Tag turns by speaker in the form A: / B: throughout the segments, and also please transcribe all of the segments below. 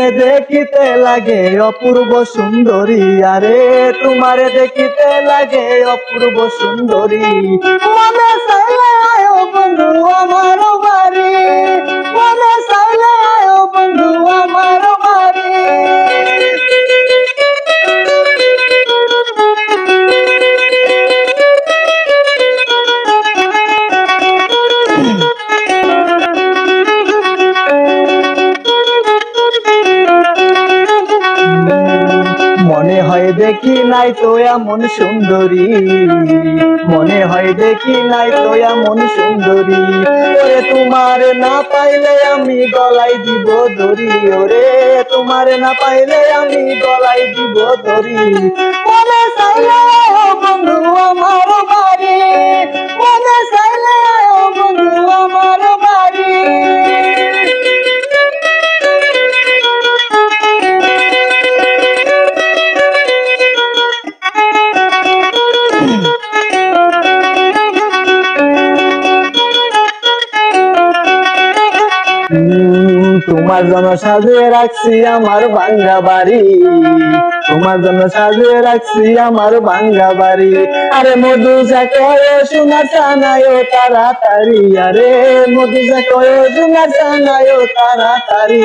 A: তোমারে দেখিতে লাগে অপূর্ব সুন্দরী। আরে তোমারে দেখিতে লাগে অপূর্ব সুন্দরী। মনে বন্ধু আমার হয় দেখি নাই তো এমন সুন্দরী। মনে হয় দেখি নাই তো এমন সুন্দরী। ওরে তোমার না পাইলে আমি গলাই দিব দড়ি। ওরে তোমার না পাইলে আমি গলাই দিব দড়ি। মনে চাইলে তোমার জন্য সাজিয়ে রাখছি আমার বাংলা বাড়ি। তোমার জন্য সাজিয়ে রাখছি আমার বাংলা বাড়ি। আরে মধু যাকে সোনা চানায় তাড়াতাড়ি। আরে মধু যাকে সোনা চানায় তাড়াতাড়ি।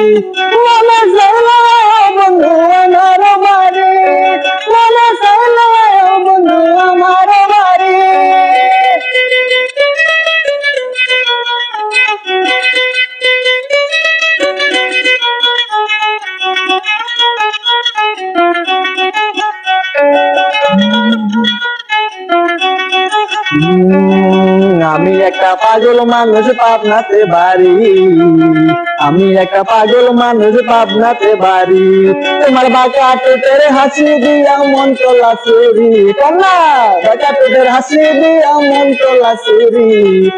A: আমি একটা পাগল মানুষ পাবনাতে বাড়ি। আমি একটা পাগল মানুষ পাবনাতে বাড়ি। তোমার বাঁকা টোটের হাসি দিয়া মন তোলা চুরি। কন্যা, বাঁকা টোটের হাসি দিয়া মন তোলা চুরি।